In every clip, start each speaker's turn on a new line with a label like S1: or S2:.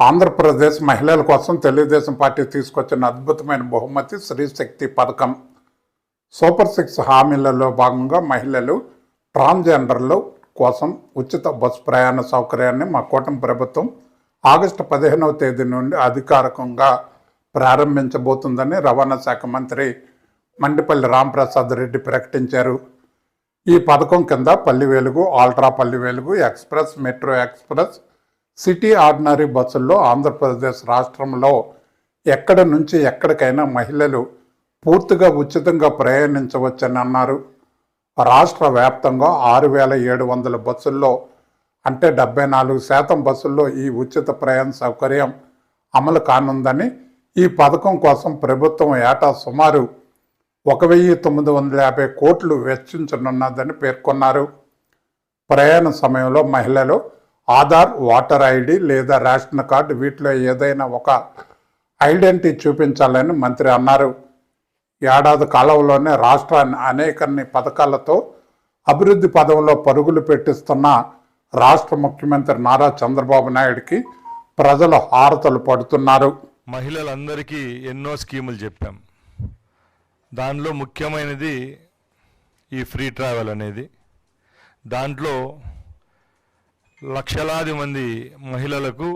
S1: ఆంధ్రప్రదేశ్ మహిళల కోసం తెలుగుదేశం పార్టీ తీసుకొచ్చిన అద్భుతమైన బహుమతి స్త్రీశక్తి పథకం. సూపర్ సిక్స్ హామీలలో భాగంగా మహిళలు ట్రాన్స్జెండర్లు కోసం ఉచిత బస్సు ప్రయాణ సౌకర్యాన్ని మా కూటమి ప్రభుత్వం ఆగస్టు పదిహేనవ తేదీ నుండి అధికారికంగా ప్రారంభించబోతుందని రవాణా శాఖ మంత్రి మండిపల్లి రాంప్రసాద్ రెడ్డి ప్రకటించారు. ఈ పథకం కింద పల్లి Velugu ultra Palli Velugu express metro express city ordinary బస్సుల్లో ఆంధ్రప్రదేశ్ రాష్ట్రంలో ఎక్కడ నుంచి ఎక్కడికైనా మహిళలు పూర్తిగా ఉచితంగా ప్రయాణించవచ్చని అన్నారు. రాష్ట్ర వ్యాప్తంగా ఆరు వేల ఏడు వందల బస్సుల్లో అంటే డెబ్బై నాలుగు శాతం బస్సుల్లో ఈ ఉచిత ప్రయాణ సౌకర్యం అమలు కానుందని ఈ పథకం కోసం ప్రభుత్వం ఏటా సుమారు ఒక వెయ్యి తొమ్మిది వందల యాభై కోట్లు వెచ్చించనున్నదని పేర్కొన్నారు. ప్రయాణ సమయంలో మహిళలు ఆధార్ ఓటర్ ఐడి లేదా రేషన్ కార్డు వీటిలో ఏదైనా ఒక ఐడెంటిటీ చూపించాలని మంత్రి అన్నారు. ఏడాది కాలంలోనే రాష్ట్రాన్ని అనేకన్ని పథకాలతో అభివృద్ధి పదంలో పరుగులు పెట్టిస్తున్న రాష్ట్ర ముఖ్యమంత్రి నారా చంద్రబాబు నాయుడికి ప్రజలు హారతలు పడుతున్నారు.
S2: మహిళలందరికీ ఎన్నో స్కీములు చెప్పాం. దానిలో ముఖ్యమైనది ఈ ఫ్రీ ట్రావెల్ అనేది. దాంట్లో లక్షలాది మంది మహిళలకు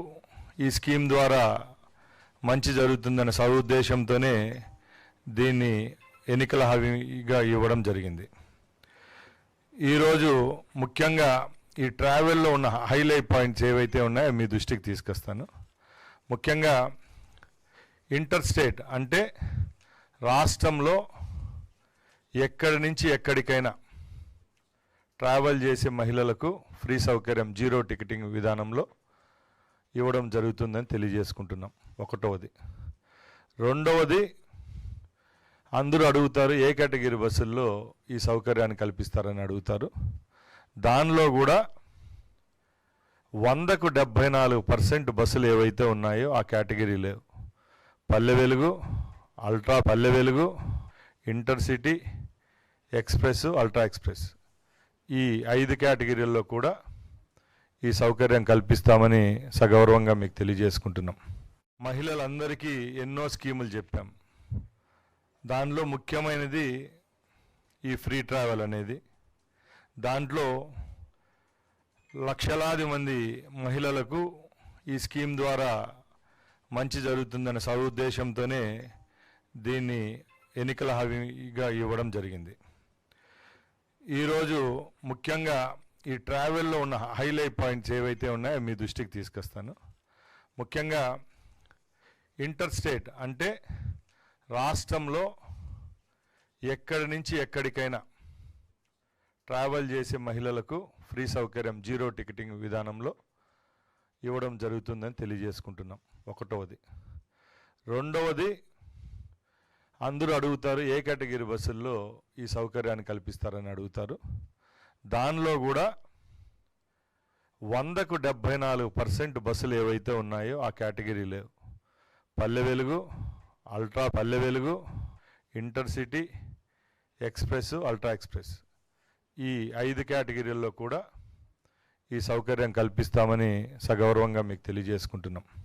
S2: ఈ స్కీమ్ ద్వారా మంచి జరుగుతుందనే సదుద్దేశంతోనే దీన్ని ఎన్నికల హామీగా ఇవ్వడం జరిగింది. ఈరోజు ముఖ్యంగా ఈ ట్రావెల్లో ఉన్న హైలైట్ పాయింట్స్ ఏవైతే ఉన్నాయో మీ దృష్టికి తీసుకొస్తాను. ముఖ్యంగా ఇంటర్ స్టేట్ అంటే రాష్ట్రంలో ఎక్కడి నుంచి ఎక్కడికైనా ట్రావెల్ చేసే మహిళలకు ఫ్రీ సౌకర్యం జీరో టికెటింగ్ విధానంలో ఇవ్వడం జరుగుతుందని తెలియజేసుకుంటున్నాం. ఒకటవది. రెండవది అందరూ అడుగుతారు ఏ కేటగిరీ బస్సుల్లో ఈ సౌకర్యాన్ని కల్పిస్తారని అడుగుతారు. దానిలో కూడా వందకు డెబ్భై నాలుగు పర్సెంట్ బస్సులు ఏవైతే ఉన్నాయో ఆ కేటగిరీ లేవు. Palle Velugu ultra Palle Velugu intercity express ultra express. ఈ ఐదు కేటగిరీల్లో కూడా ఈ సౌకర్యం కల్పిస్తామని సగౌరవంగా మీకు తెలియజేసుకుంటున్నాం. మహిళలందరికీ ఎన్నో స్కీములు చెప్పాం. దానిలో ముఖ్యమైనది ఈ ఫ్రీ ట్రావెల్ అనేది. దాంట్లో లక్షలాది మంది మహిళలకు ఈ స్కీమ్ ద్వారా మంచి జరుగుతుందనే సదుద్దేశంతోనే దీన్ని ఎన్నికల హామీగా ఇవ్వడం జరిగింది. ఈరోజు ముఖ్యంగా ఈ ట్రావెల్లో ఉన్న హైలైట్ పాయింట్స్ ఏవైతే ఉన్నాయో మీ దృష్టికి తీసుకొస్తాను. ముఖ్యంగా ఇంటర్ స్టేట్ అంటే రాష్ట్రంలో ఎక్కడి నుంచి ఎక్కడికైనా ట్రావెల్ చేసే మహిళలకు ఫ్రీ సౌకర్యం జీరో టికెటింగ్ విధానంలో ఇవ్వడం జరుగుతుందని తెలియజేసుకుంటున్నాం. ఒకటవది. రెండవది అందరూ అడుగుతారు ఏ కేటగిరీ బస్సుల్లో ఈ సౌకర్యాన్ని కల్పిస్తారని అడుగుతారు. దానిలో కూడా వందకు డెబ్భై నాలుగు పర్సెంట్ బస్సులు ఏవైతే ఉన్నాయో ఆ కేటగిరీ లేవు. Palle Velugu ultra Palle Velugu intercity express ultra express. ఈ ఐదు కేటగిరీల్లో కూడా ఈ సౌకర్యం కల్పిస్తామని సగౌరవంగా మీకు తెలియజేసుకుంటున్నాం.